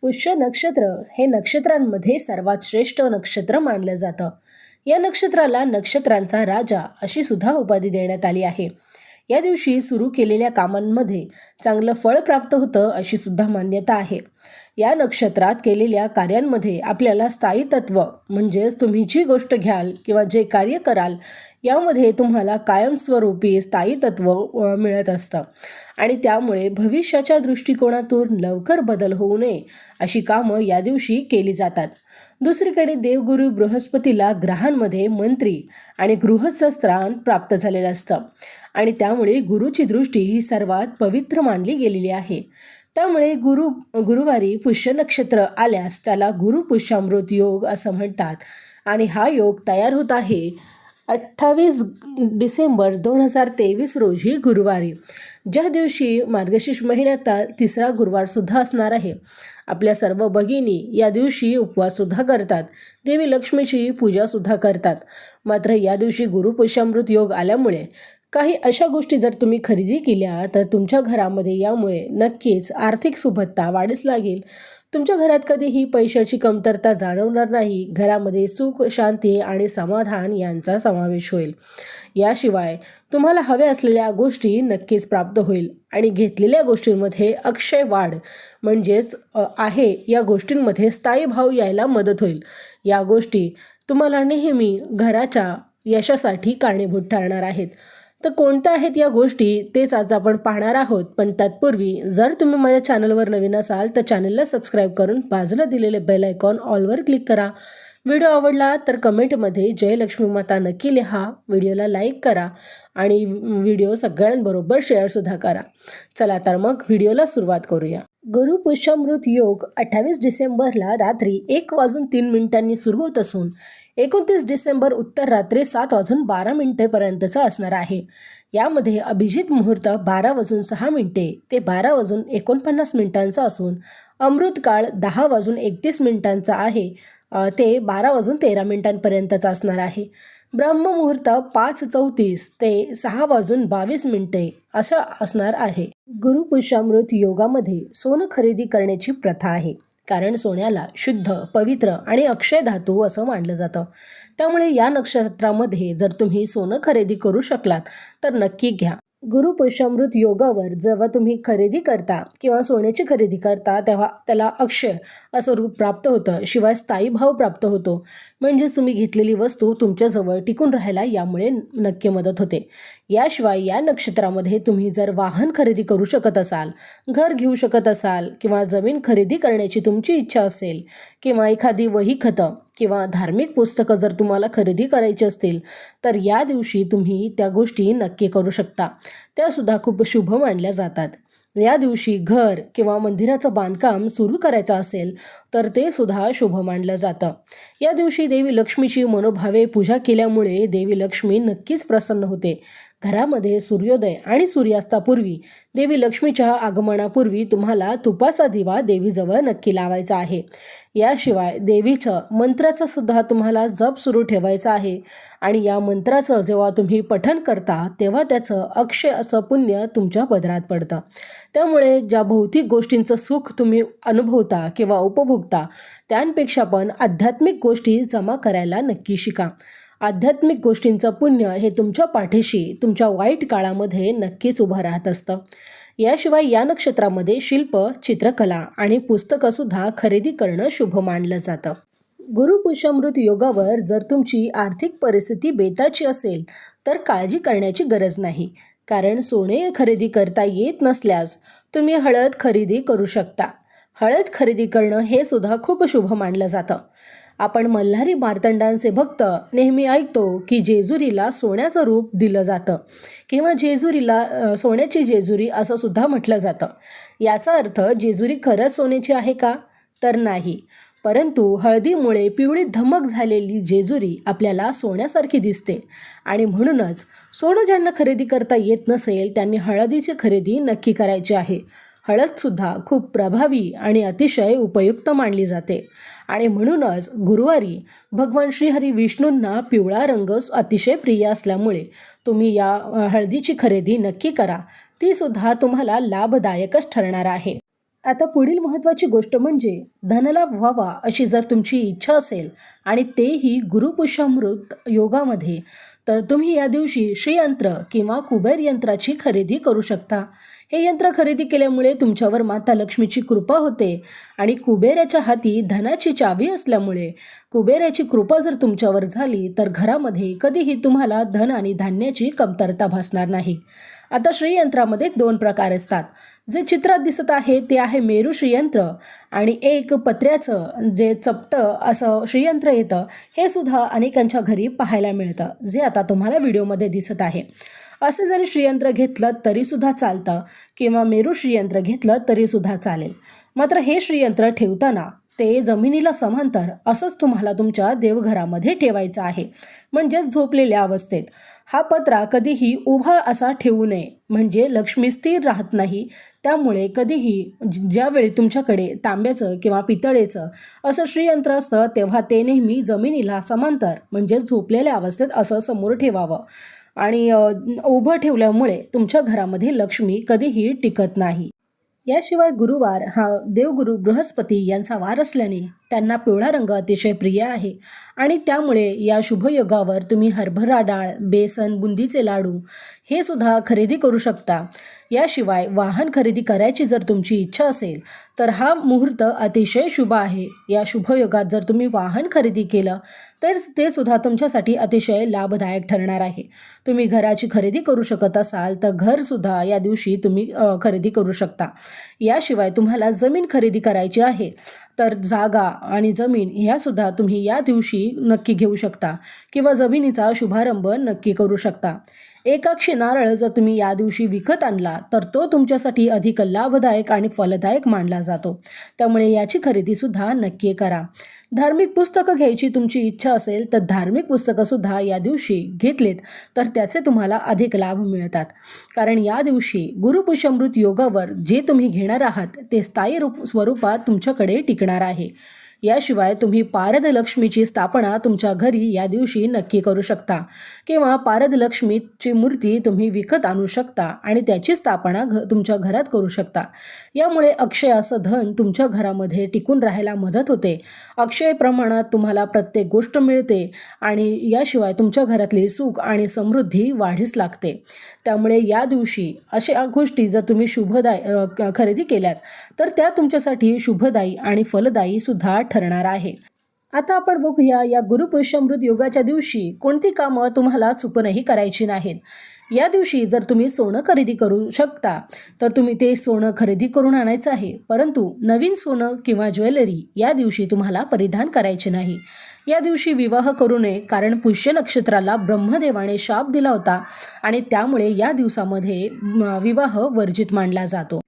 पुष्य नक्षत्र हे नक्षत्रांमध्ये सर्वात श्रेष्ठ नक्षत्र मानलं जातं. या नक्षत्राला नक्षत्रांचा राजा अशी सुद्धा उपाधी देण्यात आली आहे. या दिवशी सुरू केलेल्या कामांमध्ये चांगलं फळ प्राप्त होतं अशी सुद्धा मान्यता आहे. या नक्षत्रात केलेल्या कार्यांमध्ये आपल्याला स्थायी तत्व म्हणजेच तुम्ही जी गोष्ट घ्याल किंवा जे कार्य कराल यामध्ये तुम्हाला कायमस्वरूपी स्थायी तत्व मिळत असतं. आणि त्यामुळे भविष्याच्या दृष्टिकोनातून लवकर बदल होऊ नये अशी कामं या दिवशी केली जातात. दुसरीकडे देवगुरु बृहस्पतीला ग्रहांमध्ये मंत्री आणि गृहस्थ स्थान प्राप्त झालेलं असतं. आणि त्यामुळे गुरुची दृष्टी ही सर्वात पवित्र मानली गेलेली आहे. त्यामुळे गुरु गुरुवारी पुष्य नक्षत्र आल्यास त्याला गुरु पुष्यामृत योग असं म्हणतात. आणि हा योग तयार होत आहे. अठ्ठावीस डिसेंबर दोन हजार तेवीस रोजी गुरुवारी. ज्या दिवशी मार्गशीर्ष महिन्याचा तिसरा गुरुवारसुद्धा असणार आहे. आपल्या सर्व भगिनी या दिवशी उपवाससुद्धा करतात. देवी लक्ष्मीची पूजासुद्धा करतात. मात्र या दिवशी गुरुपुष्यामृत योग आल्यामुळे काही अशा गोष्टी जर तुम्ही खरेदी केल्या तर तुमच्या घरामध्ये यामुळे नक्कीच आर्थिक सुबत्ता वाढीस लागेल. तुमच्या घरात कधीही पैशाची कमतरता जाणवणार नाही. घरामध्ये सुख शांती आणि समाधान यांचा समावेश होईल. याशिवाय तुम्हाला हव्या असलेल्या गोष्टी नक्कीच प्राप्त होईल आणि घेतलेल्या गोष्टींमध्ये अक्षय वाढ म्हणजेच आहे या गोष्टींमध्ये स्थायी भाव यायला मदत होईल. या गोष्टी तुम्हाला नेहमी घराच्या यशासाठी कारणीभूत ठरणार आहेत. तर कोणत्या आहेत या गोष्टी तेच आज आपण पाहणार आहोत. पण तत्पूर्वी जर तुम्ही माझ्या चॅनलवर नवीन असाल तर चॅनलला सबस्क्राईब करून बाजूला दिलेले बेल आयकॉन ऑलवर क्लिक करा. व्हिडिओ आवडला तर कमेंटमध्ये जयलक्ष्मी माता नक्की लिहा. व्हिडिओला लाईक करा आणि व्हिडिओ सगळ्यांबरोबर शेअरसुद्धा करा. चला तर मग व्हिडिओला सुरुवात करूया. गुरु पुष्यामृत योग अठ्ठावीस डिसेंबरला रात्री एक वाजून तीन मिनिटांनी सुरू होत असून एकोणतीस डिसेंबर उत्तर रात्री सात वाजून बारा मिनिटेपर्यंतचा असणार आहे. यामध्ये अभिजित मुहूर्त बारा वाजून सहा मिनिटे ते बारा वाजून एकोणपन्नास मिनिटांचा असून अमृतकाळ दहा वाजून एकतीस मिनिटांचा आहे. ते बारा वाजून तेरा मिनिटांपर्यंतचा असणार आहे. ब्रह्ममुहूर्त पाच चौतीस ते सहा वाजून बावीस मिनिटे असं असणार आहे. गुरुपुष्यामृत योगामध्ये सोनं खरेदी करण्याची प्रथा आहे. कारण सोन्याला शुद्ध पवित्र आणि अक्षय धातू असं मानलं जातं. त्यामुळे या नक्षत्रामध्ये जर तुम्ही सोनं खरेदी करू शकलात तर नक्की घ्या. गुरुपुष्यामृत योगावर जेव्हा तुम्ही खरेदी करता किंवा सोन्याची खरेदी करता तेव्हा त्याला अक्षय असं रूप प्राप्त होतं शिवाय स्थायी भाव प्राप्त होतो. म्हणजेच तुम्ही घेतलेली वस्तू तुमच्याजवळ टिकून राहायला यामुळे नक्की मदत होते. याशिवाय या नक्षत्रामध्ये तुम्ही जर वाहन खरेदी करू शकत असाल घर घेऊ शकत असाल किंवा जमीन खरेदी करण्याची तुमची इच्छा असेल किंवा एखादी वही खतं किंवा धार्मिक पुस्तकं जर तुम्हाला खरेदी करायची असतील तर या दिवशी तुम्ही त्या गोष्टी नक्की करू शकता. त्यासुद्धा खूप शुभ मानल्या जातात. या दिवशी घर किंवा मंदिराचं बांधकाम सुरू करायचं असेल तर ते सुद्धा शुभ मानलं जातं. या दिवशी देवी लक्ष्मीची मनोभावे पूजा केल्यामुळे देवी लक्ष्मी नक्कीच प्रसन्न होते. घरामध्ये सूर्योदय आणि सूर्यास्तापूर्वी देवी लक्ष्मीच्या आगमनापूर्वी तुम्हाला तुपाचा दिवा देवीजवळ नक्की लावायचा आहे. याशिवाय देवीचं मंत्राचा सुद्धा तुम्हाला जप सुरू ठेवायचा आहे आणि या मंत्राचं जेव्हा तुम्ही पठन करता तेव्हा त्याचं अक्षय असं पुण्य तुमच्या पदरात पडतं. त्यामुळे ज्या भौतिक गोष्टींचं सुख तुम्ही अनुभवता किंवा उपभोगता त्यांपेक्षा पण आध्यात्मिक गोष्टी जमा करायला नक्की शिका. आध्यात्मिक गोष्टींचं पुण्य हे तुमच्या पाठीशी तुमच्या वाईट काळामध्ये नक्कीच उभं राहत असतं. याशिवाय या नक्षत्रामध्ये शिल्प चित्रकला आणि पुस्तकंसुद्धा खरेदी करणं शुभ मानलं जातं. गुरुपुषामृत योगावर जर तुमची आर्थिक परिस्थिती बेताची असेल तर काळजी करण्याची गरज नाही. कारण सोने खरेदी करता येत नसल्यास तुम्ही हळद खरेदी करू शकता. हळद खरेदी करणं हे सुद्धा खूप शुभ मानलं जातं. आपण मल्हारी मार्तंडांचे भक्त नेहमी ऐकतो की जेजुरीला सोन्याचं रूप दिलं जातं किंवा जेजुरीला सोन्याची जेजुरी असं सुद्धा म्हटलं जातं. याचा अर्थ जेजुरी खरंच सोन्याची आहे का? तर नाही. परंतु हळदीमुळे पिवळी धमक झालेली जेजुरी आपल्याला सोन्यासारखी दिसते आणि म्हणूनच सोनं ज्यांना खरेदी करता येत नसेल त्यांनी हळदीची खरेदी नक्की करायची आहे. हळदसुद्धा खूप प्रभावी आणि अतिशय उपयुक्त मानली जाते. आणि म्हणूनच गुरुवारी भगवान श्रीहरी विष्णूंना पिवळा रंग अतिशय प्रिय असल्यामुळे तुम्ही या हळदीची खरेदी नक्की करा. ती सुद्धा तुम्हाला लाभदायकच ठरणार आहे. आता पुढील महत्त्वाची गोष्ट म्हणजे धनलाभ व्हावा अशी जर तुमची इच्छा असेल आणि तेही गुरुपुषामृत योगामध्ये तर तुम्ही या दिवशी श्रीयंत्र किंवा कुबेर यंत्राची खरेदी करू शकता. हे यंत्र खरेदी केल्यामुळे तुमच्यावर माता लक्ष्मीची कृपा होते आणि कुबेराच्या हाती धनाची चावी असल्यामुळे कुबेराची कृपा जर तुमच्यावर झाली तर घरामध्ये कधीही तुम्हाला धन आणि धान्याची कमतरता भासणार नाही. आता श्रीयंत्रामध्ये दोन प्रकार असतात. जे चित्रात दिसत आहे ते आहे मेरू श्रीयंत्र आणि एक पत्र्याचं जे चपटं असं श्रीयंत्र येतं हे सुद्धा अनेकांच्या घरी पाहायला मिळतं जे आता आता तुम्हाला व्हिडिओमध्ये दिसत आहे. असं जरी श्रीयंत्र घेतलं तरीसुद्धा चालतं किंवा मेरू श्रीयंत्र घेतलं तरीसुद्धा चालेल. मात्र हे श्रीयंत्र ठेवताना ते जमिनीला समांतर असंच तुम्हाला तुमच्या देवघरामध्ये ठेवायचं आहे. म्हणजेच झोपलेल्या अवस्थेत. हा पत्रा कधीही उभा असा ठेवू नये. म्हणजे लक्ष्मी स्थिर राहत नाही. त्यामुळे कधीही ज्यावेळी तुमच्याकडे तांब्याचं किंवा पितळेचं असं श्रीयंत्र असतं तेव्हा ते नेहमी जमिनीला समांतर म्हणजेच झोपलेल्या अवस्थेत असं समोर ठेवावं. आणि उभं ठेवल्यामुळे तुमच्या घरामध्ये लक्ष्मी कधीही टिकत नाही. याशिवाय गुरुवार हा देवगुरु बृहस्पती यांचा वार असल्याने त्यांना पिवळा रंग अतिशय प्रिय आहे. आणि त्यामुळे या शुभयोगावर तुम्ही हरभरा डाळ बेसन बुंदीचे लाडू हे सुद्धा खरेदी करू शकता. याशिवाय वाहन खरेदी करायची जर तुमची इच्छा असेल तर हा मुहूर्त अतिशय शुभ आहे. या शुभयोगात जर तुम्ही वाहन खरेदी केलं तर ते सुद्धा तुमच्यासाठी अतिशय लाभदायक ठरणार आहे. तुम्ही घराची खरेदी करू शकत असाल तर घरसुद्धा या दिवशी तुम्ही खरेदी करू शकता. याशिवाय तुम्हाला जमीन खरेदी करायची आहे. तर जागा आणि जमीन ह्यासुद्धा तुम्ही या दिवशी नक्की घेऊ शकता किंवा जमिनीचा शुभारंभ नक्की करू शकता. एकाक्षी नारळ जर तुम्ही या दिवशी विकत आणला तर तो तुमच्यासाठी अधिक लाभदायक आणि फलदायक मानला जातो. त्यामुळे याची खरेदीसुद्धा नक्की करा. धार्मिक पुस्तकं घ्यायची तुमची इच्छा असेल तर धार्मिक पुस्तकंसुद्धा या दिवशी घेतलीत तर त्याचे तुम्हाला अधिक लाभ मिळतात. कारण या दिवशी गुरुपुषमृत योगावर जे तुम्ही घेणार आहात ते स्थायी रूप स्वरूपात तुमच्याकडे टिकणार आहे. याशिवाय तुम्ही पारदलक्ष्मीची स्थापना तुमच्या घरी या दिवशी नक्की करू शकता. किंवा पारदलक्ष्मीची मूर्ती तुम्ही विकत आणू शकता आणि त्याची स्थापना घ तुमच्या घरात करू शकता. यामुळे अक्षय असं धन तुमच्या घरामध्ये टिकून राहायला मदत होते. अक्षय प्रमाणात तुम्हाला प्रत्येक गोष्ट मिळते आणि याशिवाय तुमच्या घरातली सुख आणि समृद्धी वाढीस लागते. त्यामुळे या दिवशी अशा गोष्टी जर तुम्ही शुभदाय खरेदी केल्यात तर त्या तुमच्यासाठी शुभदायी आणि फलदायी सुद्धा ठरणार आहे. आता आपण बघूया या गुरुपुष्यमृत योगाच्या दिवशी कोणती कामं तुम्हाला चुकूनही करायची नाहीत. या दिवशी जर तुम्ही सोनं खरेदी करू शकता तर तुम्ही ते सोनं खरेदी करून आणायचं आहे. परंतु नवीन सोनं किंवा ज्वेलरी या दिवशी तुम्हाला परिधान करायचे नाही. या दिवशी विवाह करू नये कारण पुष्य नक्षत्राला ब्रह्मदेवाने शाप दिला होता आणि त्यामुळे या दिवसामध्ये विवाह वर्जित मानला जातो.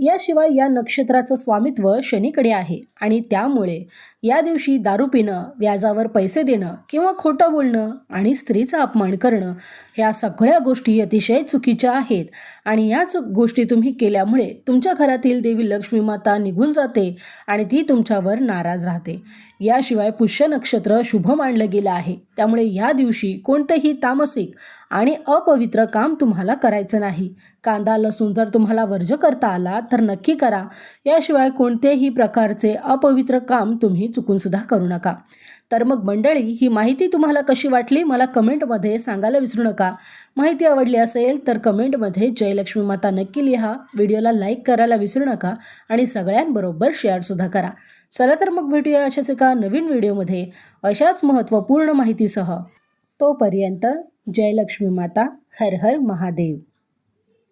याशिवाय या नक्षत्राचं स्वामित्व शनीकडे आहे आणि त्यामुळे या दिवशी दारू पिणं व्याजावर पैसे देणं किंवा खोटं बोलणं आणि स्त्रीचा अपमान करणं ह्या सगळ्या गोष्टी अतिशय चुकीच्या आहेत. आणि याच गोष्टी तुम्ही केल्यामुळे तुमच्या घरातील देवी लक्ष्मी माता निघून जाते आणि ती तुमच्यावर नाराज राहते. याशिवाय पुष्य नक्षत्र शुभ मानलं गेलं आहे. त्यामुळे ह्या दिवशी कोणतंही तामसिक आणि अपवित्र काम तुम्हाला करायचं नाही. कांदा लसूण जर तुम्हाला वर्ज करता आला तर नक्की करा. याशिवाय कोणतेही प्रकारचे अपवित्र काम तुम्ही चुकून सुद्धा करू नका. तर मग मंडळी ही माहिती तुम्हाला कशी वाटली? मला कमेंटमध्ये सांगायला विसरू नका. माहिती आवडली असेल तर कमेंटमध्ये जयलक्ष्मी माता नक्की लिहा. व्हिडिओला लाईक करायला विसरू नका आणि सगळ्यांबरोबर शेअरसुद्धा करा. चला तर मग भेटूया अशाच एका नवीन व्हिडिओमध्ये. अशाच महत्त्वपूर्ण माहितीसह. तोपर्यंत जयलक्ष्मी माता हर हर महादेव.